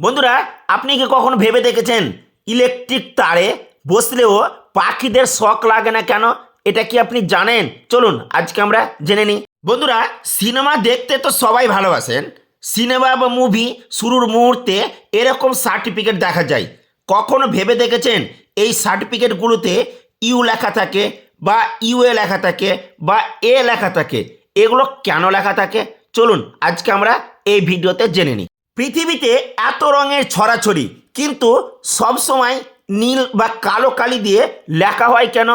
বন্ধুরা, আপনি কি কখনো ভেবে দেখেছেন? ইলেকট্রিক তারে বসলেও পাখিদের শখ লাগে না কেন? এটা কি আপনি জানেন? চলুন, আজকে আমরা জেনে নিই। বন্ধুরা, সিনেমা দেখতে তো সবাই ভালোবাসেন। সিনেমা বা মুভি শুরুর মুহূর্তে এরকম সার্টিফিকেট দেখা যায়। কখনো ভেবে দেখেছেন? এই সার্টিফিকেটগুলোতে ইউ লেখা থাকে বা ইউএ লেখা থাকে বা এ লেখা থাকে। এগুলো কেন লেখা থাকে? চলুন, আজকে আমরা এই ভিডিওতে জেনে নিই। পৃথিবীতে এত রঙের ছড়াছড়ি, কিন্তু সব সময় নীল বা কালো কালি দিয়ে লেখা হয় কেন?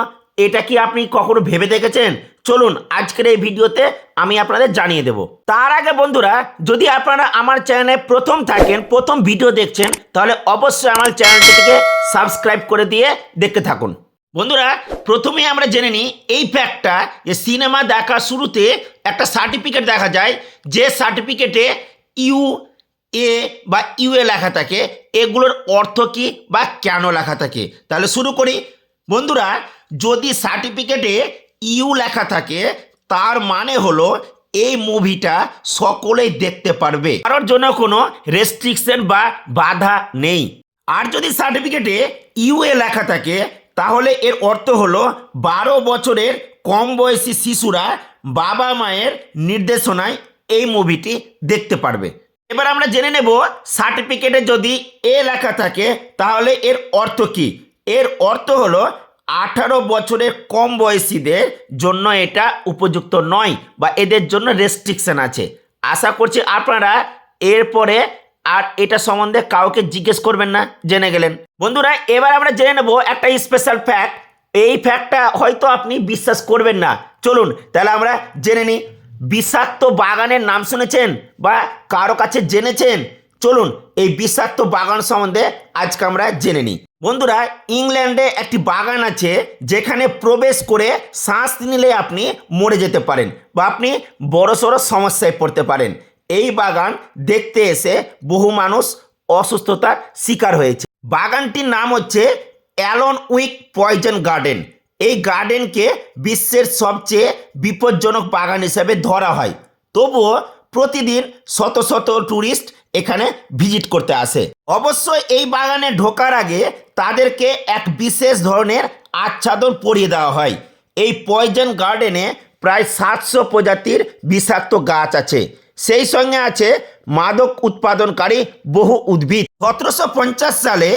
এটা কি আপনি কখনো ভেবে দেখেছেন? চলুন, আজকের এই ভিডিওতে আমি আপনাদের জানিয়ে দেব। তার আগে বন্ধুরা, যদি আপনারা আমার চ্যানেলে প্রথম থাকেন, প্রথম ভিডিও দেখছেন, তাহলে অবশ্যই আমার চ্যানেলটিকে সাবস্ক্রাইব করে দিয়ে দেখতে থাকুন। বন্ধুরা, প্রথমে আমরা জেনে নিই, এই ফ্যাক্টটা যে সিনেমা দেখা শুরুতে একটা সার্টিফিকেট দেখা যায়, যে সার্টিফিকেটে ইউ এ বা ইউএ লেখা থাকে, এগুলোর অর্থ কি বা কেন লেখা থাকে? তাহলে শুরু করি। বন্ধুরা, যদি সার্টিফিকেটে ইউ লেখা থাকে, তার মানে হলো এই মুভিটা সকলেই দেখতে পারবে। কারোর জন্য কোনো রেস্ট্রিকশন বা বাধা নেই। আর যদি সার্টিফিকেটে ইউএ লেখা থাকে, তাহলে এর অর্থ হলো বারো বছরের কম বয়সী শিশুরা বাবা মায়ের নির্দেশনায় এই মুভিটি দেখতে পারবে। এবার আমরা জেনে নেব সার্টিফিকেটে যদি এ লেখা থাকে, তাহলে এর অর্থ কি? এর অর্থ হলো আঠারো বছরের কম বয়সীদের জন্য এটা উপযুক্ত নয় বা এদের জন্য রেস্ট্রিকশন আছে। আশা করছি আপনারা এরপরে আর এটা সম্বন্ধে কাউকে জিজ্ঞেস করবেন না, জেনে গেলেন। বন্ধুরা, এবার আমরা জেনে নেব একটা স্পেশাল ফ্যাক্ট এই ফ্যাক্টটা হয়তো আপনি বিশ্বাস করবেন না। চলুন, তাহলে আমরা জেনে নিই। বিষাক্ত বাগানের নাম শুনেছেন বা কারও কাছে জেনেছেন? চলুন এই বিষাক্ত বাগান সম্বন্ধে আজকে আমরা জেনে নিই। বন্ধুরা, ইংল্যান্ডে একটি বাগান আছে যেখানে প্রবেশ করে শ্বাস নিলে আপনি মরে যেতে পারেন বা আপনি বড়সড় সমস্যায় পড়তে পারেন। এই বাগান দেখতে এসে বহু মানুষ অসুস্থতার শিকার হয়েছে। বাগানটির নাম হচ্ছে অ্যালন উইক পয়জন গার্ডেন। এই গার্ডেনকে বিশ্বের সবচেয়ে বিপজ্জনক বাগান হিসেবে ধরা হয়। তবুও প্রতিদিন শত শত ট্যুরিস্ট এখানে ভিজিট করতে আসে। অবশ্যই এই বাগানে ঢোকার আগে তাদেরকে এক বিশেষ ধরনের আচ্ছাদন পরিয়ে দেওয়া হয়। এই পয়জন গার্ডেনে প্রায় সাতশো প্রজাতির বিষাক্ত গাছ আছে। সেই সঙ্গে আছে মাদক উৎপাদনকারী বহু উদ্ভিদ। সতেরোশো পঞ্চাশ সালে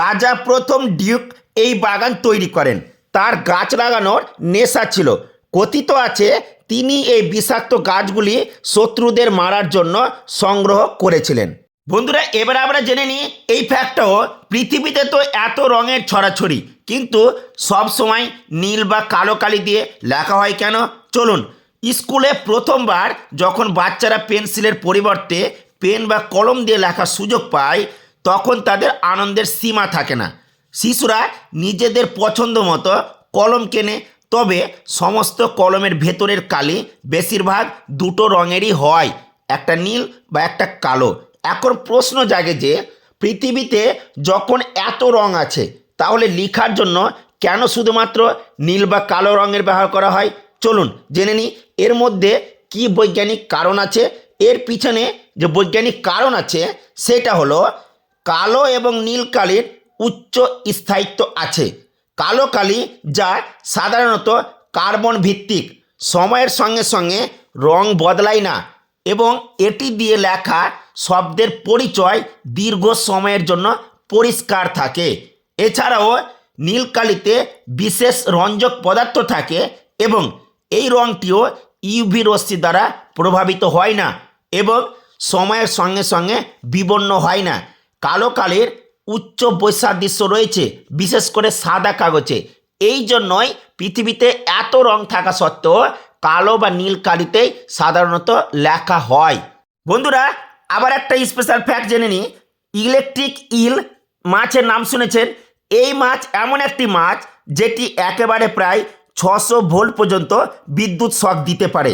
রাজা প্রথম ডিউক এই বাগান তৈরি করেন। তার গাছ লাগানোর নেশা ছিল। কথিত আছে, তিনি এই বিষাক্ত গাছগুলি শত্রুদের মারার জন্য সংগ্রহ করেছিলেন। বন্ধুরা, এবার আমরা জেনে নিই, এই ফ্যাক্টটাও পৃথিবীতে তো এত রঙের ছড়াছড়ি, কিন্তু সব সময় নীল বা কালো কালি দিয়ে লেখা হয় কেন? চলুন, স্কুলে প্রথমবার যখন বাচ্চারা পেন্সিলের পরিবর্তে পেন বা কলম দিয়ে লেখার সুযোগ পায়, তখন তাদের আনন্দের সীমা থাকে না। শিশুরা নিজেদের পছন্দ মতো কলম কেনে, তবে সমস্ত কলমের ভেতরের কালি বেশিরভাগ দুটো রঙেরই হয়, একটা নীল বা একটা কালো। এখন প্রশ্ন জাগে যে, পৃথিবীতে যখন এত রং আছে, তাহলে লেখার জন্য কেন শুধুমাত্র নীল বা কালো রঙের ব্যবহার করা হয়? চলুন জেনে নিই, এর মধ্যে কি বৈজ্ঞানিক কারণ আছে? এর পিছনে যে বৈজ্ঞানিক কারণ আছে, সেটা হলো কালো এবং নীল কালির উচ্চ স্থায়িত্ব আছে। কালো কালি যা সাধারণত কার্বন ভিত্তিক, সময়ের সঙ্গে সঙ্গে রং বদলায় না এবং এটি দিয়ে লেখা শব্দের পরিচয় দীর্ঘ সময়ের জন্য পরিষ্কার থাকে। এছাড়াও নীলকালিতে বিশেষ রঞ্জক পদার্থ থাকে এবং এই রঙটিও ইউভি রশ্মি দ্বারা প্রভাবিত হয় না এবং সময়ের সঙ্গে সঙ্গে বিবর্ণ হয় না। কালো কালির উচ্চ বৈসাদৃশ্য রয়েছে, বিশেষ করে সাদা কাগজে। এই জন্যই পৃথিবীতে এত রং থাকা সত্ত্বেও কালো বা নীল কালিতেই সাধারণত লেখা হয়। বন্ধুরা, আবার একটা স্পেশাল ফ্যাক্ট জেনে নিই ইলেকট্রিক ইল মাছের নাম শুনেছেন? এই মাছ এমন একটি মাছ যেটি একেবারে প্রায় ছশো ভোল্ট পর্যন্ত বিদ্যুৎ শক দিতে পারে।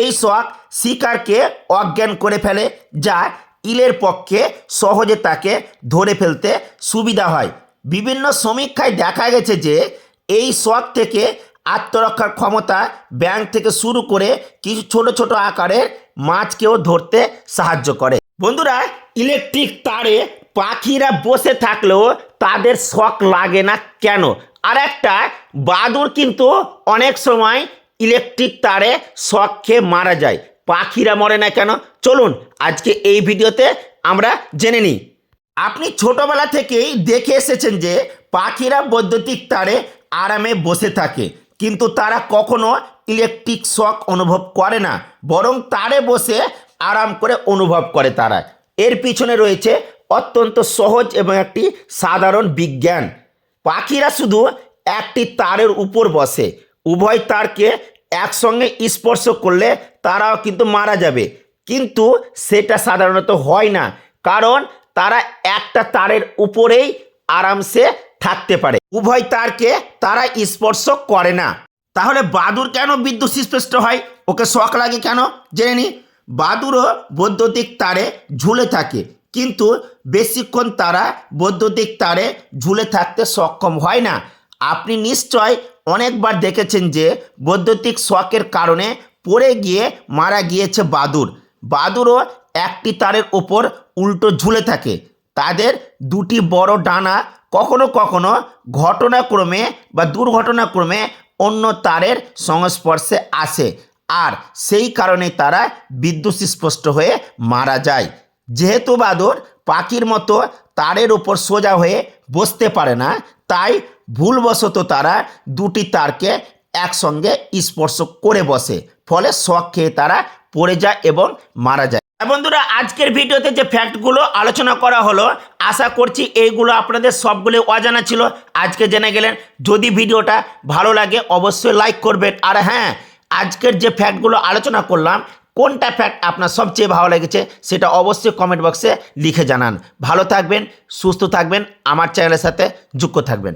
এই শখ শিকারকে অজ্ঞান করে ফেলে, যা ইলের পক্ষে সহজে তাকে ধরে ফেলতে সুবিধা হয়। বিভিন্ন সমীক্ষায় দেখা গেছে যে, এই শক থেকে আত্মরক্ষার ক্ষমতা ব্যাংক থেকে শুরু করে কিছু ছোট ছোট আকারের মাছকেও ধরতে সাহায্য করে। বন্ধুরা, ইলেকট্রিক তারে পাখিরা বসে থাকলেও তাদের শখ লাগে না কেন? আর একটা, বাদুর কিন্তু অনেক সময় ইলেকট্রিক তারে শখ খেয়ে মারা যায়। পাখিরা মরে না কেন? চলুন, আজকে এই ভিডিওতে আমরা জেনে নিই। আপনি ছোটবেলা থেকেই দেখে এসেছেন যে পাখিরা বৈদ্যুতিক তারে আরামে বসে থাকে, কিন্তু তারা কখনো ইলেকট্রিক শক অনুভব করে না, বরং তারে বসে আরাম করে অনুভব করে তারা। এর পিছনে রয়েছে অত্যন্ত সহজ এবং একটি সাধারণ বিজ্ঞান। পাখিরা শুধু একটি তারের উপর বসে, উভয় তারকে একসঙ্গে স্পর্শ করলে তারাও কিন্তু মারা যাবে। কিন্তু সেটা সাধারণত হয় না, কারণ তারা একটা তারের উপরেই আরামসে থাকতে পারে। উভয় তারকে তারা স্পর্শ করে না। তাহলে বাদুর কেন বিদ্যুৎ স্পষ্ট হয়? ওকে শখ লাগে কেন? জেনে নি। বাদুরও বৈদ্যুতিক তারে ঝুলে থাকে, কিন্তু বেশিক্ষণ তারা বৈদ্যুতিক তারে ঝুলে থাকতে সক্ষম হয় না। আপনি নিশ্চয় অনেকবার দেখেছেন যে বৈদ্যুতিক শকের কারণে পড়ে গিয়ে মারা গিয়েছে বাদুর। বাদুরও একটি তারের ওপর উল্টো ঝুলে থাকে। তাদের দুটি বড় ডানা কখনো কখনো ঘটনাক্রমে বা দুর্ঘটনাক্রমে অন্য তারের সংস্পর্শে আসে আর সেই কারণে তারা বিদ্যুৎ স্পষ্ট হয়ে মারা যায়। যেহেতু বাদর পাখির মতো তারের উপর সোজা হয়ে বসতে পারে না তাই ভুলবশত তারা দুটি তারকে একসঙ্গে স্পর্শ করে বসে, ফলে শখ খেয়ে তারা পড়ে যায় এবং মারা যায়। হ্যাঁ বন্ধুরা, আজকের ভিডিওতে যে ফ্যাক্টগুলো আলোচনা করা হলো, আশা করছি এইগুলো আপনাদের সবগুলো অজানা ছিল। আজকে জেনে গেলেন, যদি ভিডিওটা ভালো লাগে অবশ্যই লাইক করবেন। আর হ্যাঁ আজকের যে ফ্যাক্টগুলো আলোচনা করলাম কোনটা ফ্যাক্ট আপনার সবচেয়ে ভালো লেগেছে সেটা অবশ্যই কমেন্ট বক্সে লিখে জানান। ভালো থাকবেন, সুস্থ থাকবেন, আমার চ্যানেলের সাথে যুক্ত থাকবেন।